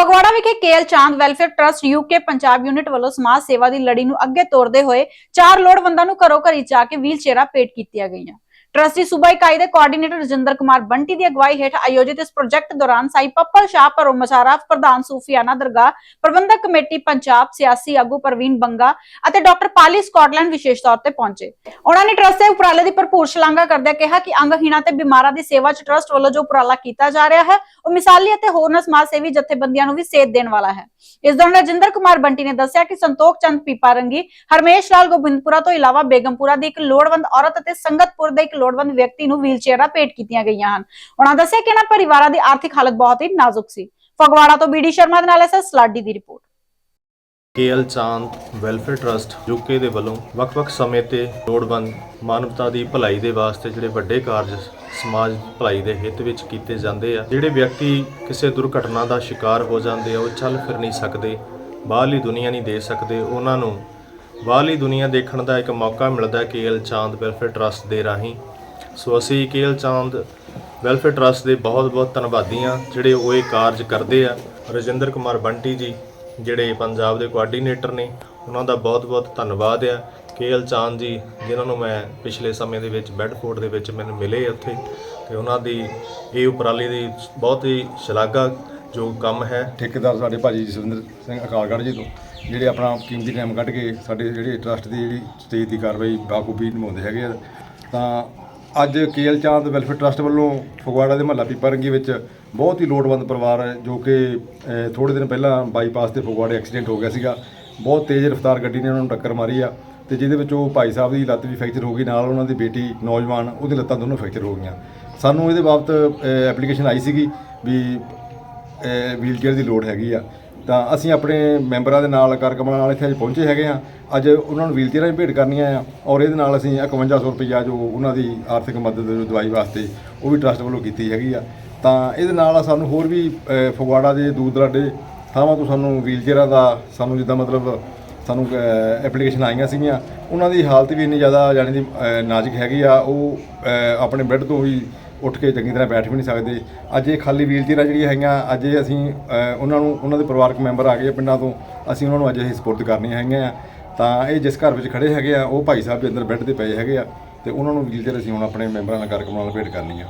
ਫਗਵਾੜਾ ਵਿਖੇ KL Chand welfare trust UK Punjab unit ਵੱਲੋਂ ਸਮਾਜ ਸੇਵਾ ਦੀ ਲੜੀ ਨੂੰ ਅੱਗੇ ਤੋਰਦੇ ਹੋਏ ਚਾਰ ਲੋੜਵੰਦਾਂ ਨੂੰ ਘਰੋਂ ਘਰੀ ਜਾ ਕੇ ਵੀਲ ਚੇਅਰਾਂ ਭੇਟ ਕੀਤੀਆਂ ਗਈਆਂ। ਟਰਸਟ ਸੂਬਾ ਇਕਾਈ ਦੇ ਕੋਆਰਡੀਨੇਟਰ ਰਜਿੰਦਰ ਕੁਮਾਰ ਬੰਟੀ ਦੀ ਅਗਵਾਈ ਹੇਠ ਆਯੋਜਿਤ ਇਸ ਪ੍ਰੋਜੈਕਟ ਦੌਰਾਨ ਸਾਈ ਪੱਪਲ ਸ਼ਾਹ ਪਰੋ ਮਸ਼ਾਰਾਫ ਪ੍ਰਧਾਨ ਸੂਫੀਆਨਾ ਦਰਗਾਹ, ਪ੍ਰਬੰਧਕ ਕਮੇਟੀ ਪੰਜਾਬ, ਸਿਆਸੀ ਆਗੂ ਪ੍ਰਵੀਨ ਬੰਗਾ ਅਤੇ ਡਾਕਟਰ ਪਾਲੀ ਸਕਾਟਲੈਂਡ ਵਿਸ਼ੇਸ਼ ਤੌਰ ਤੇ ਪਹੁੰਚੇ। ਉਹਨਾਂ ਨੇ ਟਰਸਟ ਦੇ ਉਪਰਾਲੇ ਦੀ ਭਰਪੂਰ ਸ਼ਲਾਘਾ ਕਰਦਿਆਂ ਕਿਹਾ ਕਿ ਅੰਗਹੀਣਾਂ ਤੇ ਬਿਮਾਰਾਂ ਦੀ ਸੇਵਾ 'ਚ ਟਰਸਟ ਵੱਲੋਂ ਜੋ ਉਪਰਾਲਾ ਕੀਤਾ ਜਾ ਰਿਹਾ ਹੈ, ਉਹ ਮਿਸਾਲੀ ਅਤੇ ਹੋਰਨਾਂ ਸਮਾਜ ਸੇਵੀ ਜਥੇਬੰਦੀਆਂ ਨੂੰ ਵੀ ਸੇਧ ਦੇਣ ਵਾਲਾ ਹੈ। ਇਸ ਦੌਰਾਨ ਰਜਿੰਦਰ ਕੁਮਾਰ ਬੰਟੀ ਨੇ ਦੱਸਿਆ ਕਿ ਸੰਤੋਖ ਚੰਦ ਪੀਪਾਰੰਗੀ, ਹਰਮੇਸ਼ ਲਾਲ ਗੋਬਿੰਦਪੁਰਾ ਤੋਂ ਇਲਾਵਾ ਬੇਗਮਪੁਰਾ ਦੀ ਇੱਕ ਲੋੜਵੰਦ ਔਰਤ ਅਤੇ ਸੰਗਤਪੁਰ ਦੇ ਇੱਕ ਲੋੜਵੰਦ ਵਿਅਕਤੀ ਨੂੰ ਵੀਲਚੇਅਰਾਂ ਭੇਟ ਕੀਤੀਆਂ ਗਈਆਂ ਹਨ। ਉਹਨਾਂ ਦੱਸਿਆ ਕਿ ਇਹਨਾਂ ਪਰਿਵਾਰਾਂ ਦੀ ਆਰਥਿਕ ਹਾਲਤ ਬਹੁਤ ਹੀ ਨਾਜ਼ੁਕ ਸੀ। ਫਗਵਾੜਾ ਤੋਂ ਬੀਡੀ ਸ਼ਰਮਾ ਦੇ ਨਾਲ ਐਸਐਸ ਸਲਾਡੀ ਦੀ report. KL Chand welfare trust UK ਦੇ ਵੱਲੋਂ ਵੱਖ-ਵੱਖ ਸਮੇਂ ਤੇ ਲੋੜਵੰਦ ਮਾਨਵਤਾ ਦੀ ਭਲਾਈ ਦੇ ਵਾਸਤੇ ਜਿਹੜੇ ਵੱਡੇ ਕਾਰਜ ਸਮਾਜ ਭਲਾਈ ਦੇ ਹਿੱਤ ਵਿੱਚ ਕੀਤੇ ਜਾਂਦੇ ਆ, ਜਿਹੜੇ ਵਿਅਕਤੀ ਕਿਸੇ ਦੁਰਘਟਨਾ ਦਾ ਸ਼ਿਕਾਰ ਹੋ ਜਾਂਦੇ ਆ, ਉਹ ਚੱਲ ਫਿਰ ਨਹੀਂ ਸਕਦੇ, ਬਾਹਰਲੀ ਦੁਨੀਆ ਨਹੀਂ ਦੇ ਸਕਦੇ, ਉਹਨਾਂ ਨੂੰ ਬਾਹਰਲੀ ਦੁਨੀਆ ਦੇਖਣ ਦਾ ਇੱਕ ਮੌਕਾ ਮਿਲਦਾ ਕੇਐਲ ਚਾਂਦ ਵੈਲਫੇਅਰ ਟਰਸਟ ਦੇ ਰਾਹੀਂ। ਸੋ ਅਸੀਂ ਕੇਐਲ ਚਾਂਦ ਵੈਲਫੇਅਰ ਟਰਸਟ ਦੇ ਬਹੁਤ-ਬਹੁਤ ਧੰਨਵਾਦੀ ਹਾਂ, ਜਿਹੜੇ ਉਹ ਇਹ ਕਾਰਜ ਕਰਦੇ ਆ। ਰਜਿੰਦਰ ਕੁਮਾਰ ਬੰਟੀ ਜੀ, ਜਿਹੜੇ ਪੰਜਾਬ ਦੇ ਕੋਆਰਡੀਨੇਟਰ ਨੇ, ਉਹਨਾਂ ਦਾ ਬਹੁਤ-ਬਹੁਤ ਧੰਨਵਾਦ ਆ। ਕੇਐਲ ਚਾਂਦ ਜੀ, ਜਿਨ੍ਹਾਂ ਨੂੰ ਮੈਂ ਪਿਛਲੇ ਸਮੇਂ ਦੇ ਵਿੱਚ ਬੈਡਫੋਰਡ ਦੇ ਵਿੱਚ ਮੈਨੂੰ ਮਿਲੇ ਉੱਥੇ, ਤੇ ਉਹਨਾਂ ਦੀ ਇਹ ਉਪਰਾਲੇ ਦੀ ਬਹੁਤ ਹੀ ਸ਼ਲਾਘਾ ਜੋ ਕੰਮ ਹੈ। ਠੇਕੇਦਾਰ ਸਾਡੇ ਭਾਜੀ ਜਸਵਿੰਦਰ ਸਿੰਘ ਅਕਾਲਗੜ੍ਹ ਜੀ ਤੋਂ ਜਿਹੜੇ ਆਪਣਾ ਕੀਮਤੀ ਟਾਈਮ ਕੱਢ ਕੇ ਸਾਡੇ ਜਿਹੜੇ ਟਰਸਟ ਦੀ ਜਿਹੜੀ ਸਟੇਜ ਦੀ ਕਾਰਵਾਈ ਬਾਖੂਬੀ ਨਿਭਾਉਂਦੇ ਹੈਗੇ ਆ। ਤਾਂ ਅੱਜ ਕੇਐਲ ਚਾਂਦ ਵੈਲਫੇਅਰ ਟਰਸਟ ਵੱਲੋਂ ਫਗਵਾੜਾ ਦੇ ਮਹੱਲਾ ਪੀਪਰੰਗੀ ਵਿੱਚ ਬਹੁਤ ਹੀ ਲੋੜਵੰਦ ਪਰਿਵਾਰ ਹੈ ਜੋ ਕਿ ਅਹ, ਥੋੜ੍ਹੇ ਦਿਨ ਪਹਿਲਾਂ ਬਾਈਪਾਸ ਤੇ ਫਗਵਾੜੇ ਐਕਸੀਡੈਂਟ ਹੋ ਗਿਆ ਸੀਗਾ। ਬਹੁਤ ਤੇਜ਼ ਰਫ਼ਤਾਰ ਗੱਡੀ ਨੇ ਉਹਨਾਂ ਨੂੰ ਟੱਕਰ ਮਾਰੀ ਆ ਤੇ ਜਿਹਦੇ ਵਿੱਚ ਉਹ ਭਾਈ ਸਾਹਿਬ ਦੀ ਲੱਤ ਵੀ ਫ੍ਰੈਕਚਰ ਹੋ ਗਈ ਨਾਲ ਉਹਨਾਂ ਦੀ ਬੇਟੀ ਨੌਜਵਾਨ ਉਹਦੀ ਲੱਤਾਂ ਦੋਨੋਂ ਫ੍ਰੈਕਚਰ ਹੋ ਗਈਆਂ। ਸਾਨੂੰ ਇਹਦੇ ਬਾਬਤ ਐਪਲੀਕੇਸ਼ਨ ਆਈ ਸੀਗੀ ਵੀ ਵੀਲਚੇਅਰ ਦੀ ਲੋੜ ਹੈਗੀ ਆ। ਤਾਂ ਅਸੀਂ ਆਪਣੇ ਮੈਂਬਰਾਂ ਦੇ ਨਾਲ ਕਾਰਕਮਾਂ ਨਾਲ ਇੱਥੇ ਅੱਜ ਪਹੁੰਚੇ ਹੈਗੇ ਆ। ਅੱਜ ਉਹਨਾਂ ਨੂੰ ਵੀਲਚੇਅਰਾਂ ਵੀ ਭੇਟ ਕਰਨੀਆਂ ਆ ਔਰ ਇਹਦੇ ਨਾਲ ਅਸੀਂ 5100 ਰੁਪਈਆ ਜੋ ਉਹਨਾਂ ਦੀ ਆਰਥਿਕ ਮਦਦ, ਜੋ ਦਵਾਈ ਵਾਸਤੇ, ਉਹ ਵੀ ਟਰਸਟ ਵੱਲੋਂ ਕੀਤੀ ਹੈਗੀ ਆ। ਤਾਂ ਇਹਦੇ ਨਾਲ ਸਾਨੂੰ ਹੋਰ ਵੀ ਫਗਵਾੜਾ ਦੇ ਦੂਰ ਦਰਾਡੇ ਥਾਵਾਂ ਤੋਂ ਸਾਨੂੰ ਵੀਲਚੇਅਰਾਂ ਦਾ, ਸਾਨੂੰ ਜਿੱਦਾਂ ਮਤਲਬ ਸਾਨੂੰ ਐਪਲੀਕੇਸ਼ਨ ਆਈਆਂ ਸੀਗੀਆਂ, ਉਹਨਾਂ ਦੀ ਹਾਲਤ ਵੀ ਇੰਨੀ ਜ਼ਿਆਦਾ ਜਾਣੀ ਦੀ ਨਾਜ਼ੁਕ ਹੈਗੀ ਆ। ਉਹ ਆਪਣੇ ਬੈੱਡ ਤੋਂ ਵੀ ਉੱਠ ਕੇ ਚੰਗੀ ਤਰ੍ਹਾਂ ਬੈਠ ਵੀ ਨਹੀਂ ਸਕਦੇ। ਅੱਜ ਇਹ ਖਾਲੀ ਵੀਲ ਵੀਲਚੇਅਰਾਂ ਜਿਹੜੀਆਂ ਹੈਗੀਆਂ, ਅੱਜ ਇਹ ਅਸੀਂ ਉਹਨਾਂ ਨੂੰ, ਉਹਨਾਂ ਦੇ ਪਰਿਵਾਰਕ ਮੈਂਬਰ ਆ ਗਏ ਆ ਪਿੰਡਾਂ ਤੋਂ, ਅਸੀਂ ਉਹਨਾਂ ਨੂੰ ਅੱਜ ਇਹ ਸਪੋਰਟ ਕਰਨੀਆਂ ਹੈਗੀਆਂ ਤਾਂ ਇਹ ਜਿਸ ਘਰ ਵਿੱਚ ਖੜੇ ਹੈਗੇ ਆ, ਉਹ ਭਾਈ ਸਾਹਿਬ ਦੇ ਅੰਦਰ ਬੈੱਡ ਤੇ ਪਏ ਹੈਗੇ ਆ, ਤੇ ਉਹਨਾਂ ਨੂੰ ਵੀਲ ਵੀਲਚੇਅਰ ਅਸੀਂ ਹੁਣ ਆਪਣੇ ਮੈਂਬਰਾਂ ਨਾਲ ਕਾਰਕਮਾਂ ਨਾਲ ਭੇਟ ਕਰਨੀ ਆ